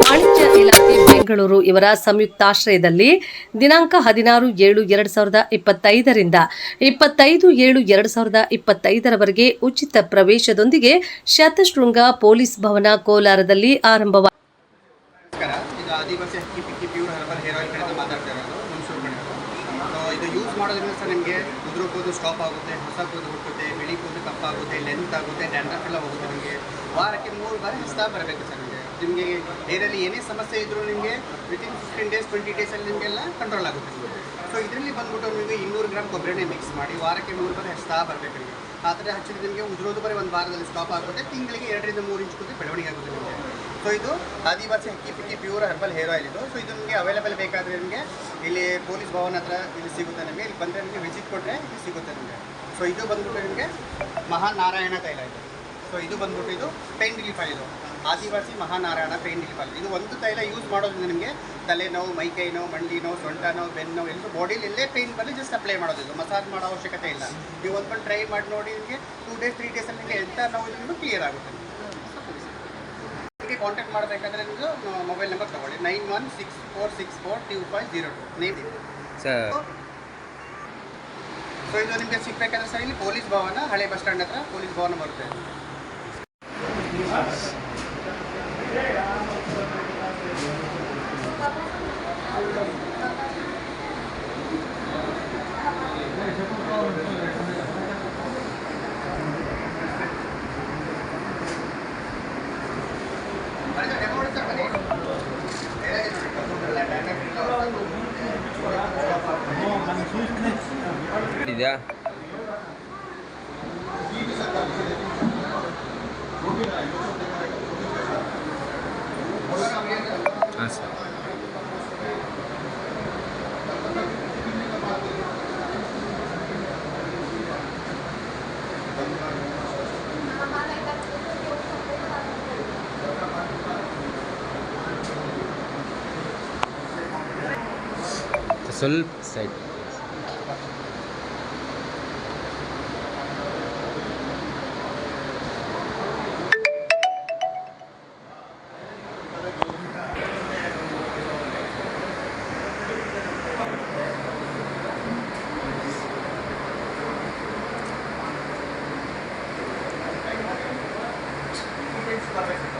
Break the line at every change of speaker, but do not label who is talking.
ವಾಣಿಜ್ಯ ಇಲಾಖೆ ಬೆಂಗಳೂರು ಇವರ ಸಂಯುಕ್ತಾಶ್ರಯದಲ್ಲಿ ದಿನಾಂಕ ಹದಿನಾರು ಏಳು ಎರಡು ಸಾವಿರದ ಇಪ್ಪತ್ತೈದರಿಂದ ಇಪ್ಪತ್ತೈದು ಏಳು ಎರಡು ಸಾವಿರದ ಇಪ್ಪತ್ತೈದರವರೆಗೆ ಉಚಿತ ಪ್ರವೇಶದೊಂದಿಗೆ ಶತಶೃಂಗ ಪೊಲೀಸ್ ಭವನ ಕೋಲಾರದಲ್ಲಿ ಆರಂಭವಾಗಿದೆ
ಇದು ಯೂಸ್ ಮಾಡೋದ್ರಿಂದ ಸರ್ ನಿಮಗೆ ಉದುರು ಕೂದಲು ಸ್ಟಾಪ್ ಆಗುತ್ತೆ ಹೊಸ ಕೂದಲು ಹುಟ್ಟುತ್ತೆ ಬಿಳಿ ಕೂದಲು ಕಪ್ಪಾಗುತ್ತೆ ಲೆಂತ್ ಆಗುತ್ತೆ ಡ್ಯಾಂಡ್ರಫ್ ಎಲ್ಲ ಹೋಗುತ್ತೆ ನಿಮಗೆ. ವಾರಕ್ಕೆ ಮೂರು ಬಾರಿ ಹಸ್ತಾ ಬರಬೇಕು ಸರ್ ನಿಮಗೆ. ನಿಮಗೆ ಡೇರಲ್ಲಿ ಏನೇ ಸಮಸ್ಯೆ ಇದ್ದರೂ ನಿಮಗೆ ವಿತಿನ್ ಫಿಫ್ಟೀನ್ ಡೇಸ್ ಟ್ವೆಂಟಿ ಡೇಸಲ್ಲಿ ನಿಮಗೆಲ್ಲ ಕಂಟ್ರೋಲ್ ಆಗುತ್ತೆ ಸೊ ಇದರಲ್ಲಿ ಬಂದ್ಬಿಟ್ಟು ನಿಮಗೆ ಇನ್ನೂರು ಗ್ರಾಮ್ ಕೊಬ್ಬರಿನೇ ಮಿಕ್ಸ್ ಮಾಡಿ ವಾರಕ್ಕೆ ಮೂರು ಬಾರಿ ಹಸ್ತಾ ಬರಬೇಕು ನಿಮಗೆ. ಆ ಥರ ಹಚ್ಚಿದ್ರೆ ನಿಮಗೆ ಉದುರೋದು ಬರೀ ಒಂದು ವಾರದಲ್ಲಿ ಸ್ಟಾಪ್ ಆಗುತ್ತೆ, ತಿಂಗಳಿಗೆ ಎರಡರಿಂದ ಮೂರು ಇಂಚ್ ಕೂತು ಬೆಳವಣಿಗೆ ಆಗುತ್ತೆ ನಿಮಗೆ. ಸೊ ಇದು Adivasi Hakki Pikki pure herbal hair oil ಇದು. ಸೊ ಇದು ನಿಮಗೆ ಅವೈಲೇಬಲ್ ಬೇಕಾದರೆ ನಿಮಗೆ ಇಲ್ಲಿ ಪೊಲೀಸ್ ಭವನ್ ಹತ್ರ ಇಲ್ಲಿ ಸಿಗುತ್ತೆ ನಿಮಗೆ. ಇಲ್ಲಿ ಬಂದರೆ ನಿಮಗೆ ವಿಸಿಟ್ ಕೊಟ್ಟರೆ ಇಲ್ಲಿ ಸಿಗುತ್ತೆ ನಿಮಗೆ. ಸೊ ಇದು ಬಂದ್ಬಿಟ್ಟು ನಿಮಗೆ ಮಹಾನಾರಾಯಣ ತೈಲ ಇದು. ಸೊ ಇದು ಬಂದ್ಬಿಟ್ಟು ಇದು pain relief oil Adivasi Mahanarayana pain relief oil ಇದು ಒಂದು ತೈಲ ಯೂಸ್ ಮಾಡೋದ್ರಿಂದ ನಿಮಗೆ ತಲೆನೋವು ಮೈಕೈ ನೋವು, ಮಂಡಿ ನೋವು, ಸೊಂಟ ನೋವು, ಬೆನ್ನು ನೋವು ಎಲ್ಲರೂ ಬಾಡಿಲಿ ಎಲ್ಲೇ ಪೇನ್ ಬರಲಿ ಜಸ್ಟ್ ಅಪ್ಲೈ ಮಾಡೋದು ಇದು. ಮಸಾಜ್ ಮಾಡೋ ಅವಶ್ಯಕತೆ ಇಲ್ಲ. ನೀವು ಒಂದು ಟ್ರೈ ಮಾಡಿ ನೋಡಿ ನಿಮಗೆ ಟೂ ಡೇಸ್ ತ್ರೀ ಡೇಸಲ್ಲಿ ನಿಮಗೆ ಎಂಥ ನೋವು ಕ್ಲಿಯರ್ ಆಗುತ್ತೆ. ಕಾಂಟ್ಯಾಕ್ಟ್ ಮಾಡಬೇಕಾದ್ರೆ ನಿಮ್ಮದು ಮೊಬೈಲ್ ನಂಬರ್ ತಗೊಳ್ಳಿ. Nine one six four six four two five zero two name
sir
so ಇದು ನಿಮಗೆ ಸಿಗಬೇಕಾದ್ರೆ ಸರ್ ಇಲ್ಲಿ ಪೊಲೀಸ್ ಭವನ ಹಳೆ ಬಸ್ ಸ್ಟ್ಯಾಂಡ್ ಹತ್ರ ಪೊಲೀಸ್ ಭವನ ಬರುತ್ತೆ.
जा अच्छा self-set para